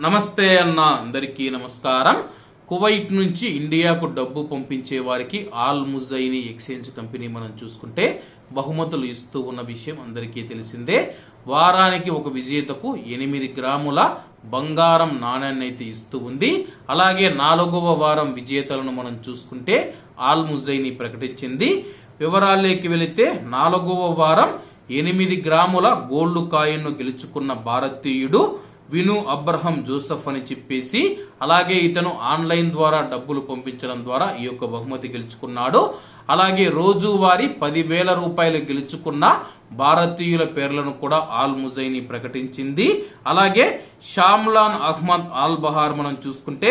నమస్తే అన్న అందరికీ నమస్కారం. కువైట్ నుంచి ఇండియాకు డబ్బు పంపించే వారికి ఆల్ ముజైని ఎక్స్చేంజ్ కంపెనీ మనం చూసుకుంటే బహుమతులు ఇస్తూ ఉన్న విషయం అందరికీ తెలిసిందే. వారానికి ఒక విజేతకు ఎనిమిది గ్రాముల బంగారం నాణ్యాన్ని అయితే ఇస్తూ ఉంది. అలాగే నాలుగవ వారం విజేతలను మనం చూసుకుంటే ఆల్ ముజైని ప్రకటించింది. వివరాల్లోకి వెళితే నాలుగవ వారం ఎనిమిది గ్రాముల గోల్డ్ కాయిన్ను గెలుచుకున్న భారతీయుడు విను అబ్రహం జోసఫ్ అని చెప్పేసి అలాగే ఇతను ఆన్లైన్ ద్వారా డబ్బులు పంపించడం ద్వారా ఈ యొక్క బహుమతి గెలుచుకున్నాడు. అలాగే రోజువారీ పదివేల రూపాయలు గెలుచుకున్న భారతీయుల పేర్లను కూడా ఆల్ ముజైని ప్రకటించింది. అలాగే షామ్లాన్ అహ్మద్ ఆల్ బహార్ మనం చూసుకుంటే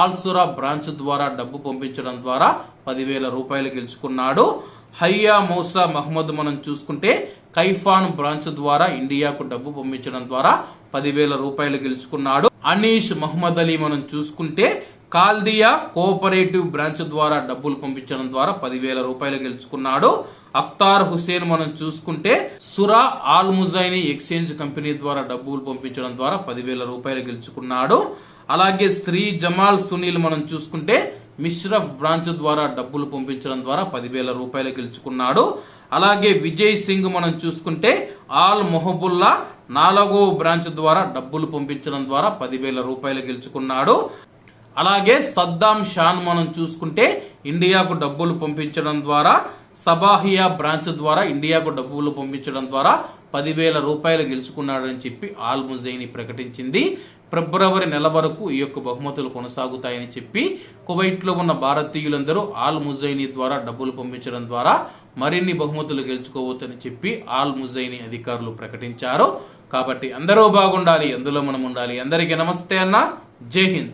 ఆల్సురా బ్రాంచ్ ద్వారా డబ్బు పంపించడం ద్వారా పదివేల రూపాయలు గెలుచుకున్నాడు. హయ్యా మౌసా మహమ్మద్ మనం చూసుకుంటే కైఫాన్ బ్రాంచ్ ద్వారా ఇండియాకు డబ్బు పంపించడం ద్వారా పదివేల రూపాయలు గెలుచుకున్నాడు. అనీష్ మహమ్మద్ అలీ మనం చూసుకుంటే కాల్దియా కోఆపరేటివ్ బ్రాంచ్ ద్వారా డబ్బులు పంపించడం ద్వారా పదివేల రూపాయలు గెలుచుకున్నాడు. అక్తార్ హుసేన్ మనం చూసుకుంటే సురా ఆల్ ముజైని ఎక్స్చేంజ్ కంపెనీ ద్వారా డబ్బులు పంపించడం ద్వారా పదివేల రూపాయలు గెలుచుకున్నాడు. అలాగే శ్రీ జమాల్ సునీల్ మనం చూసుకుంటే మిష్రఫ్ బ్రాంచ్ ద్వారా డబ్బులు పంపించడం ద్వారా పదివేల రూపాయలు గెలుచుకున్నాడు. అలాగే విజయ్ సింగ్ మనం చూసుకుంటే ఆల్ మొహబుల్లా నాలుగో బ్రాంచ్ ద్వారా డబ్బులు పంపించడం ద్వారా పదివేల రూపాయలు గెలుచుకున్నాడు. అలాగే సద్దాం షాన్ మనం చూసుకుంటే ఇండియాకు డబ్బులు పంపించడం ద్వారా సబాహియా బ్రాంచ్ ద్వారా ఇండియాకు డబ్బులు పంపించడం ద్వారా పదివేల రూపాయలు గెలుచుకున్నాడని చెప్పి ఆల్ ముజైని ప్రకటించింది. ఫిబ్రవరి నెల వరకు ఈ యొక్క బహుమతులు కొనసాగుతాయని చెప్పి కువైట్లో ఉన్న భారతీయులందరూ ఆల్ ముజైని ద్వారా డబ్బులు పంపించడం ద్వారా మరిన్ని బహుమతులు గెలుచుకోవచ్చని చెప్పి ఆల్ ముజైని అధికారులు ప్రకటించారు. కాబట్టి అందరూ బాగుండాలి అందులో మనం ఉండాలి. అందరికీ నమస్తే అన్న. జై హింద్.